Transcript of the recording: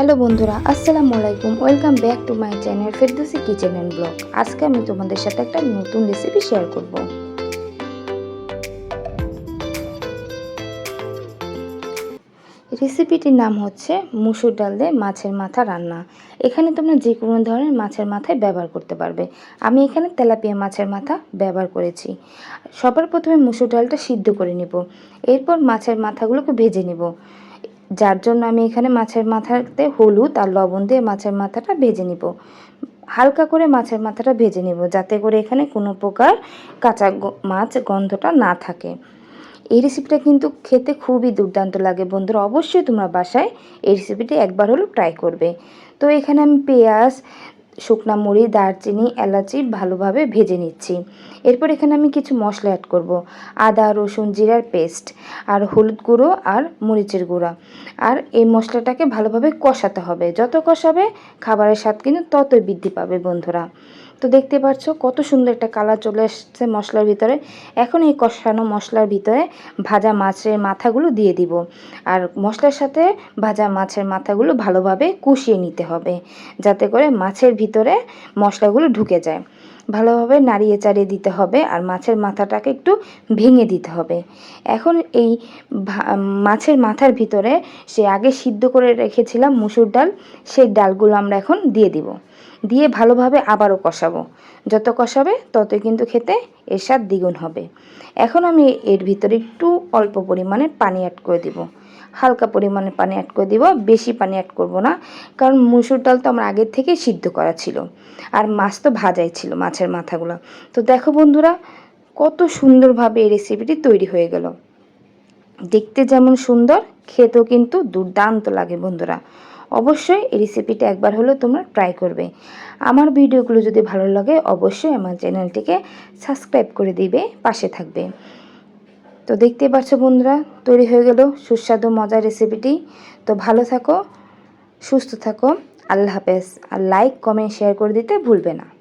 Hello বন্ধুরা, আসসালামু আলাইকুম। Welcome back to my channel Ferdousi kitchen and blog আজকে আমি তোমাদের সাথে একটা নতুন রেসিপি শেয়ার করব। রেসিপিটির নাম হচ্ছে মুসুর ডাল দিয়ে মাছের মাথা রান্না। এখানে তোমরা যে কোনো ধরনের মাছের মাথায় ব্যবহার করতে পারবে। আমি এখানে তেলাপিয়া মাছের মাথা ব্যবহার করেছি। সবার প্রথমে মুসুর ডালটা সিদ্ধ করে নিব। এরপর মাছের মাথাগুলোকে ভেজে নিব। যার জন্য আমি এখানে মাছের মাথাতে হলুদ আর লবণ দিয়ে মাছের মাথাটা ভেজে নিব। হালকা করে মাছের মাথাটা ভেজে নিব যাতে করে এখানে কোনো প্রকার কাঁচা মাছ গন্ধটা না থাকে। এই রেসিপিটা কিন্তু খেতে খুবই দুর্দান্ত লাগে বন্ধুরা। অবশ্যই তোমরা বাসায় এই রেসিপিটি একবার হলেও ট্রাই করবে। তো এখানে আমি পেঁয়াজ শুকনা মুড়ি, দারচিনি, এলাচি ভালোভাবে ভেজে নিচ্ছি। এরপর এখানে আমি কিছু মশলা অ্যাড করব। আদা, রসুন, জিরার পেস্ট আর হলুদ গুঁড়ো আর মরিচের গুঁড়া। আর এই মশলাটাকে ভালোভাবে কষাতে হবে। যত কষাবে, খাবারের স্বাদ কিন্তু ততই বৃদ্ধি পাবে বন্ধুরা। তো দেখতে পাচ্ছ কত সুন্দর একটা কালার চলে এসছে মশলার ভিতরে। এখন এই কষানো মশলার ভিতরে ভাজা মাছের মাথাগুলো দিয়ে দিব। আর মশলার সাথে ভাজা মাছের মাথাগুলো ভালোভাবে কষিয়ে নিতে হবে, যাতে করে মাছের ভিতরে মশলাগুলো ঢুকে যায়। ভালোভাবে নাড়িয়ে চাড়িয়ে দিতে হবে আর মাছের মাথাটাকে একটু ভেঙে দিতে হবে। এখন এই মাছের মাথার ভিতরে সে আগে সিদ্ধ করে রেখেছিলাম মুসুর ডাল, সেই ডালগুলো আমরা এখন দিয়ে দিব। দিয়ে ভালোভাবে আবারও কষাবো। যত কষাবে, ততই কিন্তু খেতে এর স্বাদ দ্বিগুণ হবে। এখন আমি এর ভিতরে একটু অল্প পরিমাণে পানি অ্যাড করে দিব। হালকা পরিমাণে পানি অ্যাড করে দিব, বেশি পানি অ্যাড করব না, কারণ মুসুর ডাল তো আমার আগের থেকেই সিদ্ধ করা ছিল। আর মাছ তো ভাজাই ছিল মাছের মাথাগুলো। তো দেখো বন্ধুরা, কত সুন্দরভাবে এই রেসিপিটি তৈরি হয়ে গেল। দেখতে যেমন সুন্দর, খেতেও কিন্তু দুর্দান্ত লাগে বন্ধুরা। অবশ্যই এই রেসিপিটা একবার হলেও তোমরা ট্রাই করবে। আমার ভিডিওগুলো যদি ভালো লাগে, অবশ্যই আমার চ্যানেলটিকে সাবস্ক্রাইব করে দিবে, পাশে থাকবে। তো দেখতে পাচ্ছ বন্ধুরা, তৈরি হয়ে গেল সুস্বাদু, মজার রেসিপিটি তো ভালো থাকো, সুস্থ থাকো, আল্লাহ হাফেজ। আর লাইক কমেন্ট শেয়ার করে দিতে ভুলবে না।